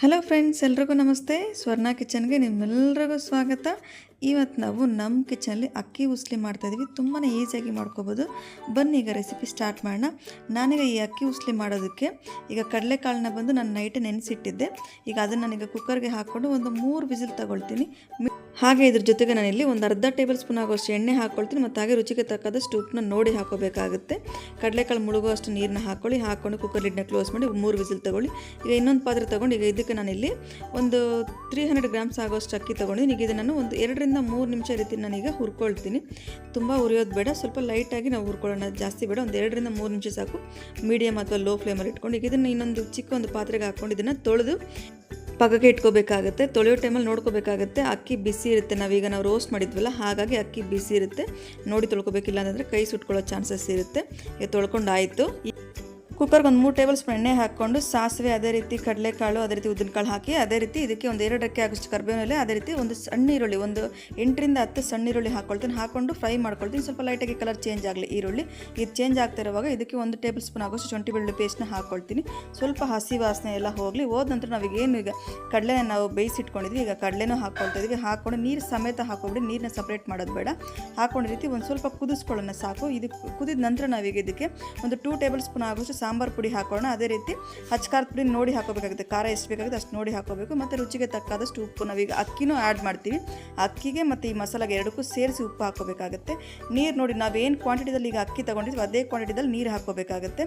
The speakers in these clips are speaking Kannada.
ಹಲೋ ಫ್ರೆಂಡ್ಸ್ ಎಲ್ರಿಗೂ ನಮಸ್ತೆ. ಸ್ವರ್ಣ ಕಿಚನ್ಗೆ ನಿಮ್ಮೆಲ್ರಿಗೂ ಸ್ವಾಗತ. ಇವತ್ತು ನಾವು ನಮ್ಮ ಕಿಚನಲ್ಲಿ ಅಕ್ಕಿ ಉಸ್ಲಿ ಮಾಡ್ತಾಯಿದ್ದೀವಿ ತುಂಬಾ ಈಸಿಯಾಗಿ ಮಾಡ್ಕೋಬೋದು. ಬನ್ನಿ, ಈಗ ರೆಸಿಪಿ ಸ್ಟಾರ್ಟ್ ಮಾಡೋಣ. ನಾನೀಗ ಈ ಅಕ್ಕಿ ಉಸ್ಲಿ ಮಾಡೋದಕ್ಕೆ ಈಗ ಕಡಲೆಕಾಳನ್ನ ಬಂದು ನಾನು ನೈಟ್ ನೆನೆಸಿಟ್ಟಿದ್ದೆ. ಈಗ ಅದನ್ನು ನಾನೀಗ ಕುಕ್ಕರ್ಗೆ ಹಾಕ್ಕೊಂಡು ಒಂದು ಮೂರು ವಿಸಿಲ್ ತಗೊಳ್ತೀನಿ. ಹಾಗೆ ಇದ್ರ ಜೊತೆಗೆ ನಾನಿಲ್ಲಿ ಒಂದು ಅರ್ಧ ಟೇಬಲ್ ಸ್ಪೂನ್ ಆಗೋಷ್ಟು ಎಣ್ಣೆ ಹಾಕ್ಕೊಳ್ತೀನಿ ಮತ್ತು ಹಾಗೆ ರುಚಿಗೆ ತಕ್ಕದಷ್ಟು ಉಪ್ಪನ್ನ ನೋಡಿ ಹಾಕೋಬೇಕಾಗುತ್ತೆ. ಕಡಲೆಕಾಳು ಮುಳುಗುವಷ್ಟು ನೀರನ್ನ ಹಾಕ್ಕೊಳ್ಳಿ ಹಾಕ್ಕೊಂಡು ಕುಕ್ಕರ್ ಲಿಡ್ನ ಕ್ಲೋಸ್ ಮಾಡಿ ಮೂರು ವಿಸಿಲ್ ತಗೊಳ್ಳಿ. ಈಗ ಇನ್ನೊಂದು ಪಾತ್ರೆ ತೊಗೊಂಡು ಈಗ ಇದಕ್ಕೆ ನಾನಿಲ್ಲಿ ಒಂದು ತ್ರೀ ಹಂಡ್ರೆಡ್ ಗ್ರಾಮ್ಸ್ ಆಗೋಷ್ಟು ಅಕ್ಕಿ ತೊಗೊಂಡಿದ್ದೀನಿ. ಈಗ ಇದನ್ನು ನಾನು ಒಂದು ಎರಡರಿಂದ ಮೂರು ನಿಮಿಷ ರೀತಿ ಈಗ ಹುರ್ಕೊಳ್ತೀನಿ. ತುಂಬ ಉರಿಯೋದು ಬೇಡ. ಸ್ವಲ್ಪ ಲೈಟಾಗಿ ನಾವು ಹುರ್ಕೊಳ್ಳೋಣ. ಜಾಸ್ತಿ ಬೇಡ. ಒಂದು ಎರಡರಿಂದ ಮೂರು ನಿಮಿಷ ಸಾಕು. ಮೀಡಿಯಮ್ ಅಥವಾ ಲೋ ಫ್ಲೇಮಲ್ಲಿ ಇಟ್ಕೊಂಡು ಈಗ ಇದನ್ನು ಇನ್ನೊಂದು ಚಿಕ್ಕ ಒಂದು ಪಾತ್ರೆಗೆ ಹಾಕ್ಕೊಂಡು ಇದನ್ನು ತೊಳೆದು ಪಕ್ಕಕ್ಕೆ ಇಟ್ಕೋಬೇಕಾಗುತ್ತೆ, ತೊಳೆಯೋ ಟೈಮಲ್ಲಿ ನೋಡ್ಕೋಬೇಕಾಗುತ್ತೆ, ಅಕ್ಕಿ ಬಿಸಿ ಇರುತ್ತೆ, ನಾವೀಗ ನಾವು ರೋಸ್ಟ್ ಮಾಡಿದ್ವಲ್ಲ, ಹಾಗಾಗಿ ಅಕ್ಕಿ ಬಿಸಿ ಇರುತ್ತೆ, ನೋಡಿ ತೊಳ್ಕೊಬೇಕಿಲ್ಲ ಅಂತಂದರೆ ಕೈ ಸುಟ್ಕೊಳ್ಳೋ ಚಾನ್ಸಸ್ ಇರುತ್ತೆ. ಈಗ ತೊಳ್ಕೊಂಡು ಆಯಿತು. ಕುಕ್ಕರ್ಗೆ ಒಂದು ಮೂರು ಟೇಬಲ್ ಸ್ಪೂನ್ ಎಣ್ಣೆ ಹಾಕ್ಕೊಂಡು ಸಾಸಿವೆ ಅದೇ ರೀತಿ ಕಡಲೆಕಾಳು, ಅದೇ ರೀತಿ ಉದ್ದಿನಕಾಳು ಹಾಕಿ, ಅದೇ ರೀತಿ ಇದಕ್ಕೆ ಒಂದು ಎರಡು ಅಕ್ಕಿ ಆಗೋಷ್ಟು ಕರ್ಬೇವಿನ ಎಲೆ, ಅದೇ ರೀತಿ ಒಂದು ಸಣ್ಣ ಈರುಳ್ಳಿ, ಒಂದು ಎಂಟರಿಂದ ಹತ್ತು ಸಣ್ಣ ಈರುಳ್ಳಿ ಹಾಕ್ಕೊಳ್ತೀನಿ ಹಾಕ್ಕೊಂಡು ಫ್ರೈ ಮಾಡ್ಕೊಳ್ತೀನಿ. ಸ್ವಲ್ಪ ಲೈಟಾಗಿ ಕಲರ್ ಚೇಂಜ್ ಆಗಲಿ ಈರುಳ್ಳಿ. ಇದು ಚೇಂಜ್ ಆಗ್ತಾ ಇರುವಾಗ ಇದಕ್ಕೆ ಒಂದು ಟೇಬಲ್ ಸ್ಪೂನ್ ಆಗೋಷ್ಟು ಶುಂಠಿ ಬೆಳ್ಳುಳ್ಳಿ ಪೇಸ್ಟ್ನ ಹಾಕ್ಕೊಳ್ತೀನಿ ಸ್ವಲ್ಪ ಹಸಿ ವಾಸನೆ ಎಲ್ಲ ಹೋಗಲಿ. ಹೋದ ನಂತರ ನಾವೀಗ ಏನು ಈಗ ಕಡಲೆ ನಾವು ಬೇಯಿಸಿಟ್ಕೊಂಡಿದ್ವಿ. ಈಗ ಕಡಲೆನೂ ಹಾಕ್ಕೊಳ್ತಾ ಇದ್ವಿ. ಹಾಕ್ಕೊಂಡು ನೀರು ಸಮೇತ ಹಾಕ್ಕೊಂಡ್ಬಿಡಿ ನೀರನ್ನ ಸಪ್ರೇಟ್ ಮಾಡೋದು ಬೇಡ. ಹಾಕೊಂಡ ರೀತಿ ಒಂದು ಸ್ವಲ್ಪ ಕುದಿಸ್ಕೊಳ್ಳೋಣ ಸಾಕು. ಇದು ಕುದಿದ ನಂತರ ನಾವೀಗ ಇದಕ್ಕೆ ಒಂದು ಟೂ ಟೇಬಲ್ ಸ್ಪೂನ್ ಆಗೋಷ್ಟು ಸಾಂಬಾರು ಪುಡಿ ಹಾಕೋಣ. ಅದೇ ರೀತಿ ಹಚ್ಕಾರದ ಪುಡಿ ನೋಡಿ ಹಾಕೋಬೇಕಾಗುತ್ತೆ. ಖಾರ ಎಷ್ಟು ಬೇಕಾಗುತ್ತೆ ಅಷ್ಟು ನೋಡಿ ಹಾಕೋಬೇಕು. ಮತ್ತು ರುಚಿಗೆ ತಕ್ಕಾದಷ್ಟು ಉಪ್ಪು ನಾವೀಗ ಅಕ್ಕಿನೂ ಆ್ಯಡ್ ಮಾಡ್ತೀವಿ. ಅಕ್ಕಿಗೆ ಮತ್ತು ಈ ಮಸಾಲೆಗೆ ಎರಡಕ್ಕೂ ಸೇರಿಸಿ ಉಪ್ಪು ಹಾಕೋಬೇಕಾಗುತ್ತೆ. ನೀರು ನೋಡಿ, ನಾವೇನು ಕ್ವಾಂಟಿಟಿದಲ್ಲಿ ಈಗ ಅಕ್ಕಿ ತೊಗೊಂಡಿದ್ವಿ, ಅದೇ ಕ್ವಾಂಟಿಟಿದಲ್ಲಿ ನೀರು ಹಾಕೋಬೇಕಾಗುತ್ತೆ.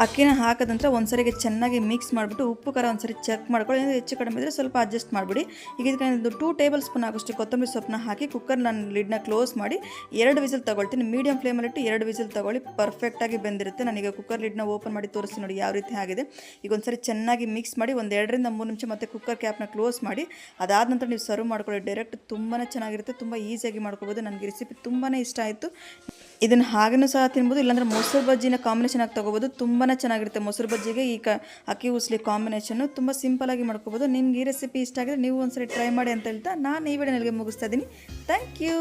ಅಕ್ಕಿನ ಹಾಕಿದ ನಂತರ ಒಂದ್ಸರಿಗೆ ಚೆನ್ನಾಗಿ ಮಿಕ್ಸ್ ಮಾಡಿಬಿಟ್ಟು ಉಪ್ಪು, ಖಾರ ಒಂದ್ಸರಿ ಚೆಕ್ ಮಾಡ್ಕೊಳ್ಳಿ. ಹೆಚ್ಚು ಕಡಿಮೆ ಇದ್ದರೆ ಸ್ವಲ್ಪ ಅಡ್ಜಸ್ಟ್ ಮಾಡಿಬಿಡಿ. ಈಗ ಇದಕ್ಕೆ ಒಂದು ಟೂ ಟೇಬಲ್ ಸ್ಪೂನ್ ಆಗೋಷ್ಟು ಕೊತ್ತಂಬರಿ ಸೊಪ್ಪನ್ನ ಹಾಕಿ ಕುಕ್ಕರ್ ನಾನು ಲಿಡ್ನ ಕ್ಲೋಸ್ ಮಾಡಿ ಎರಡು ವಿಸಿಲ್ ತೊಗೊಳ್ತೀನಿ. ಮೀಡಿಯಂ ಫ್ಲೇಮಲ್ಲಿಟ್ಟು ಎರಡು ವಿಸಿಲ್ ತಗೊಳ್ಳಿ. ಪರ್ಫೆಕ್ಟಾಗಿ ಬೆಂದಿರುತ್ತೆ. ನಾನೀಗ ಕುಕ್ಕರ್ ಲಿಡ್ನ ಓಪನ್ ಮಾಡಿ ತೋರಿಸಿ ನೋಡಿ ಯಾವ ರೀತಿ ಆಗಿದೆ. ಈಗ ಒಂದ್ಸರಿ ಚೆನ್ನಾಗಿ ಮಿಕ್ಸ್ ಮಾಡಿ ಒಂದು ಎರಡರಿಂದ ಮೂರು ನಿಮಿಷ ಮತ್ತೆ ಕುಕ್ಕರ್ ಕ್ಯಾಪ್ನ ಕ್ಲೋಸ್ ಮಾಡಿ. ಅದಾದ ನಂತರ ನೀವು ಸರ್ವ್ ಮಾಡ್ಕೊಳ್ಳಿ. ಡೈರೆಕ್ಟ್ ತುಂಬಾ ಚೆನ್ನಾಗಿರುತ್ತೆ. ತುಂಬ ಈಸಿಯಾಗಿ ಮಾಡ್ಕೋಬೋದು. ನನಗೆ ರೆಸಿಪಿ ತುಂಬಾ ಇಷ್ಟ ಆಯಿತು. ಇದನ್ನು ಹಾಗೇನೂ ಸಹ ತಿನ್ಬೋದು, ಇಲ್ಲಾಂದರೆ ಮೊಸರು ಬಜ್ಜಿನ ಕಾಂಬಿನೇಷನ್ ಆಗಿ ತೊಗೋಬೋದು. ತುಂಬಾ ಚೆನ್ನಾಗಿರುತ್ತೆ ಮೊಸರು ಬಜ್ಜಿಗೆ. ಈ ಕ ಅಕ್ಕಿ ಉಸ್ಲಿ ಕಾಂಬಿನೇಷನ್ನು ತುಂಬ ಸಿಂಪಲಾಗಿ ಮಾಡ್ಕೋಬೋದು. ನಿಮ್ಗೆ ಈ ರೆಸಿಪಿ ಇಷ್ಟ ಆಗಿದ್ರೆ ನೀವು ಒಂದ್ಸರಿ ಟ್ರೈ ಮಾಡಿ ಅಂತ ಹೇಳ್ತಾ ನಾನು ಈ ವಿಡಿಯೋನಿಗೆ ಮುಗಿಸ್ತಾ ಇದ್ದೀನಿ. Thank you